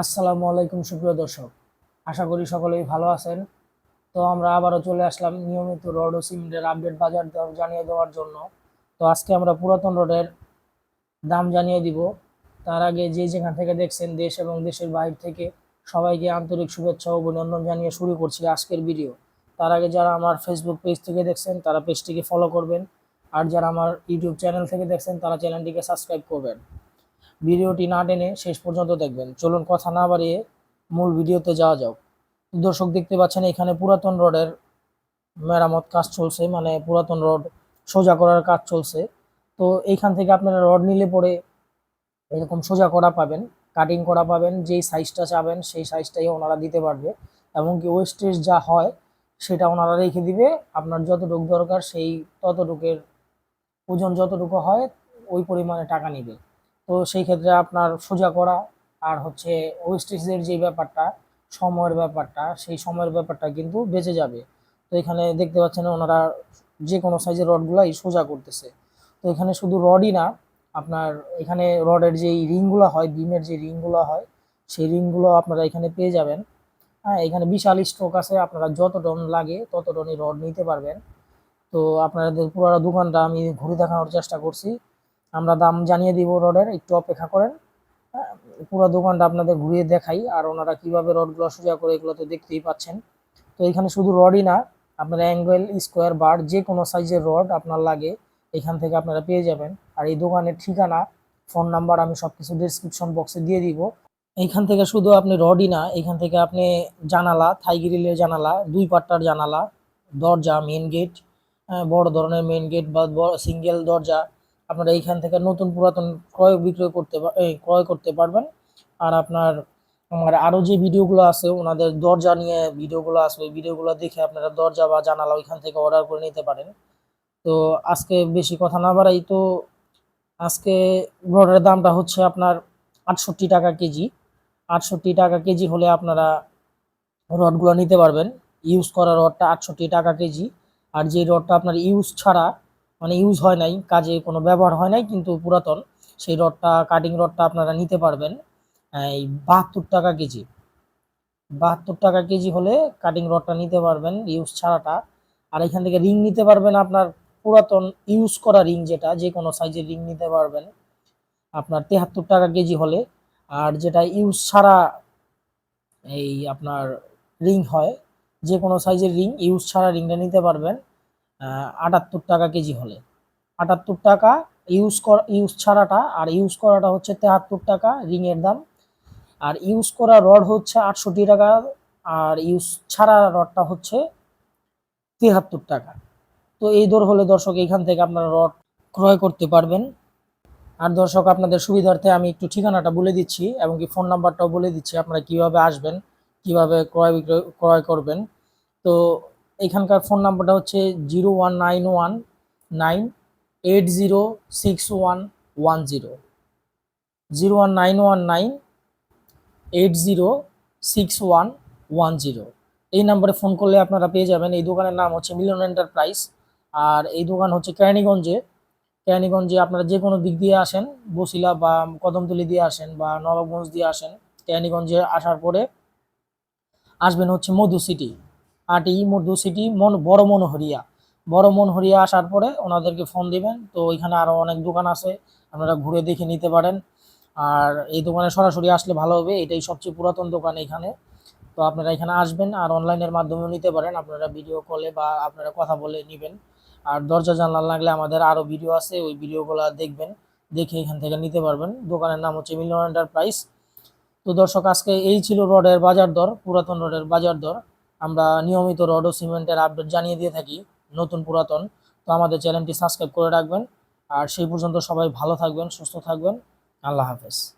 আসসালামু আলাইকুম, সুপ্রিয় দর্শক। আশা করি সকলেই ভালো আছেন। তো আমরা আবারও চলে আসলাম নিয়মিত রড ও সিমেন্টের আপডেট বাজার দর জানিয়ে দেওয়ার জন্য। তো আজকে আমরা পুরাতন রডের দাম জানিয়ে দিব। তার আগে যে যেখান থেকে দেখছেন দেশ এবং দেশের বাইরে থেকে সবাইকে আন্তরিক শুভেচ্ছা ও অভিনন্দন জানিয়ে শুরু করছি আজকের ভিডিও। তার আগে যারা আমার ফেসবুক পেজ থেকে দেখছেন, তারা পেজটিকে ফলো করবেন। আর যারা আমার ইউটিউব চ্যানেল থেকে দেখছেন, তারা চ্যানেলটিকে সাবস্ক্রাইব করবেন। ভিডিওটি না টেনে শেষ পর্যন্ত দেখবেন। চলুন কথা না বাড়িয়ে মূল ভিডিওতে যাওয়া যাক। দর্শক দেখতে পাচ্ছেন, এখানে পুরাতন রডের মেরামত কাজ চলছে মানে পুরাতন রড সোজা করার কাজ চলছে। তো এইখান থেকে আপনারা রড নিলে পরে এরকম সোজা করা পাবেন কাটিং করা পাবেন, যেই সাইজটা চাবেন, সেই সাইজটাই ওনারা দিতে পারবে। এমনকি ওয়েস্টেজ যা হয়, সেটা ওনারা রেখে দিবে। আপনার যতটুকু দরকার, সেই ততটুকের ওজন যতটুকু হয়, ওই পরিমাণে টাকা নিবে। তো সেই ক্ষেত্রে আপনার সোজা করা আর হচ্ছে ওয়েস্টেজের যে ব্যাপারটা, সময়ের ব্যাপারটা, সেই সময়ের ব্যাপারটা কিন্তু বেঁচে যাবে। তো এখানে দেখতে পাচ্ছেন ওনারা যে কোনো সাইজের রডগুলাই সোজা করতেছে। তো এখানে শুধু রডই না, আপনার এখানে রডের যেই রিংগুলো হয় বিমের যে রিংগুলো হয়, সেই রিংগুলো আপনারা এখানে পেয়ে যাবেন। হ্যাঁ এখানে বিশাল স্ট্রোক আছে, আপনারা যত টন লাগে তত টনই রড নিতে পারবেন। তো আপনাদের পুরো দোকানটা আমি ঘুরে দেখানোর চেষ্টা করছি। আমরা দাম জানিয়ে দিব রডের, একটু অপেক্ষা করেন। পুরো দোকানটা আপনাদের ঘুরিয়ে দেখাই, আর ওনারা কীভাবে রডগুলো সোজা করে এগুলো তো দেখতেই পাচ্ছেন। তো এখানে শুধু রডই না, আপনার অ্যাঙ্গেল স্কোয়ার বার যে কোনো সাইজের রড আপনার লাগে, এখান থেকে আপনারা পেয়ে যাবেন। আর এই দোকানের ঠিকানা ফোন নাম্বার আমি সব কিছু ডিসক্রিপশন বক্সে দিয়ে দিব। এইখান থেকে শুধু আপনি রডই না, এখান থেকে আপনি জানালা, থাই গ্রিলের জানালা, দুই পাট্টার জানালা, দরজা মেন গেট বড় ধরনের মেন গেট বা সিঙ্গেল দরজা আপনারা এইখান থেকে নতুন পুরাতন ক্রয় বিক্রয় করতে ক্রয় করতে পারবেন। আর আপনার, আমার আরও যে ভিডিওগুলো আছে, ওনাদের দরজা নিয়ে ভিডিওগুলো আছে, ওই ভিডিওগুলো দেখে আপনারা দরজা বা জানালা ওইখান থেকে অর্ডার করে নিতে পারেন। তো আজকে বেশি কথা না বাড়াই, তো আজকে রডের দামটা হচ্ছে আপনার আটষট্টি টাকা কেজি। আটষট্টি টাকা কেজি হলে আপনারা রডগুলো নিতে পারবেন। ইউজ করা রডটা আটষট্টি টাকা কেজি। আর যে রডটা আপনার ইউজ ছাড়া মানে ইউজ হয় নাই, কাজে কোনো ব্যবহার হয় নাই, কিন্তু পুরাতন, সেই রডটা কাটিং রডটা আপনারা নিতে পারবেন এই বাহাত্তর টাকা কেজি। বাহাত্তর টাকা কেজি হলে কাটিং রডটা নিতে পারবেন ইউজ ছাড়াটা। আর এখান থেকে রিং নিতে পারবেন আপনার পুরাতন ইউজ করা রিং যেটা, যে কোনো সাইজের রিং নিতে পারবেন। আপনার তেহাত্তর টাকা কেজি হলে, আর যেটা ইউজ ছাড়া এই আপনার রিং হয়, যে কোনো সাইজের রিং ইউজ ছাড়া রিংটা নিতে পারবেন। আটাত্তর টাকা কেজি হলে। আটাত্তর টাকা ইউজ করা ইউজ ছাড়াটা আর ইউজ করাটা হচ্ছে তেহাত্তর টাকা রিংয়ের দাম। আর ইউজ করা রড হচ্ছে আটষট্টি টাকা, আর ইউজ ছাড়া রডটা হচ্ছে তেহাত্তর টাকা। তো এই দর হলে দর্শক এখান থেকে আপনারা রড ক্রয় করতে পারবেন। আর দর্শক, আপনাদের সুবিধার্থে আমি একটু ঠিকানাটা বলে দিচ্ছি এবং কি ফোন নাম্বারটাও বলে দিচ্ছি আপনারা কীভাবে আসবেন, কীভাবে ক্রয় বিক্রয় ক্রয় করবেন। তো এখানকার ফোন নাম্বারটা হচ্ছে zero one nine one nine eight zero six one one zero zero one nine one nine eight zero six one one zero এই নাম্বারে ফোন করলে আপনারা পেয়ে যাবেন। এই দোকানের নাম হচ্ছে মিলন এন্টারপ্রাইজ আর এই দোকান হচ্ছে কেরানীগঞ্জে। কেরানীগঞ্জে আপনারা যে কোনো দিক দিয়ে আসেন, বসিলা বা কদমতলি দিয়ে আসেন বা নবাবগঞ্জ দিয়ে আসেন, কেরানীগঞ্জে আসার পরে আসবেন হচ্ছে মধু সিটি আটি মধু সিটি, মন, বড় মনোহরিয়া বড় মনোহরিয়া আসার পরে ওনাদেরকে ফোন দিবেন। তো ওইখানে আরও অনেক দোকান আছে, আপনারা ঘুরে দেখে নিতে পারেন। আর এই দোকানে সরাসরি আসলে ভালো হবে, এটাই সবচেয়ে পুরাতন দোকান এখানে। তো আপনারা এখানে আসবেন আর অনলাইনের মাধ্যমেও নিতে পারেন। আপনারা ভিডিও কলে বা আপনারা কথা বলে নেবেন। আর দরজা জানলা লাগলে আমাদের আরও ভিডিও আছে, ওই ভিডিওগুলো দেখবেন, দেখে এখান থেকে নিতে পারবেন। দোকানের নাম হচ্ছে মিলন এন্টারপ্রাইজ তো দর্শক, আজকে এই ছিল রডের বাজার দর, পুরাতন রডের বাজার দর। আমরা নিয়মিত রড ও সিমেন্টের আপডেট জানিয়ে দিয়ে থাকি নতুন পুরাতন। তো আমাদের চ্যানেলটি সাবস্ক্রাইব করে রাখবেন। আর সেই পর্যন্ত সবাই ভালো থাকবেন, সুস্থ থাকবেন। আল্লাহ হাফেজ।